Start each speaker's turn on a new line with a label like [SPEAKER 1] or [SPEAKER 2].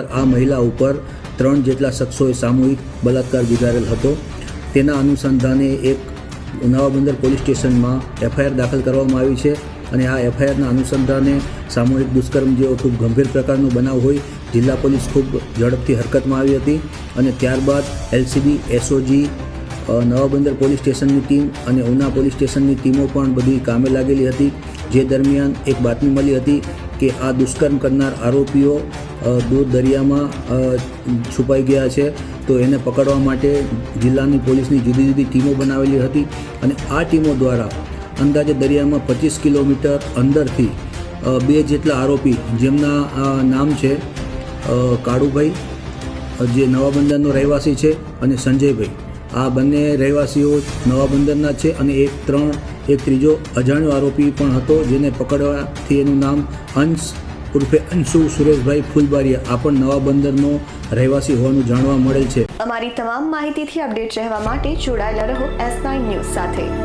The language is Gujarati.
[SPEAKER 1] આ મહિલા ઉપર ત્રણ જેટલા શખ્સોએ સામૂહિક બલાત્કાર ગુજારેલ હતો. તેના અનુસંધાને એક ઉનાવા બંદર પોલીસ સ્ટેશનમાં એફઆઈઆર દાખલ કરવામાં આવી છે અને આ એફઆઈઆરના અનુસંધાને સામૂહિક દુષ્કર્મ જેવો ખૂબ ગંભીર પ્રકારનો બનાવ હોય જિલ્લા પોલીસ ખૂબ ઝડપથી હરકતમાં આવી હતી અને ત્યારબાદ એલસીબી, એસઓજી નવા બંદર પોલીસ સ્ટેશનની ટીમ અને ઉના પોલીસ સ્ટેશનની ટીમો પણ બધી કામે લાગેલી હતી. જે દરમિયાન એક બાતમી મળી હતી કે આ દુષ્કર્મ કરનાર આરોપીઓ દૂર દરિયામાં છુપાઈ ગયા છે, તો એને પકડવા માટે જિલ્લાની પોલીસની જુદી જુદી ટીમો બનાવેલી હતી અને આ ટીમો દ્વારા અંદાજે દરિયામાં પચીસ કિલોમીટર અંદરથી બે જેટલા આરોપી, જેમના નામ છે કાળુભાઈ જે નવા બંદરનો રહેવાસી છે, અને સંજયભાઈ. આ બંને રહેવાસીઓ નવા બંદરના છે અને એક, ત્રણ એક ત્રીજો અજાણ્યો આરોપી પણ હતો, જેને પકડવાથી એનું નામ અંશ ઉર્ફે અંશુ સુરેશભાઈ ફૂલબારીયા, આ પણ નવા બંદરનો રહેવાસી હોવાનું જાણવા મળેલ છે.
[SPEAKER 2] અમારી તમામ માહિતીથી અપડેટ રહેવા માટે જોડાયેલા રહો એસ નાઇન ન્યૂઝ સાથે.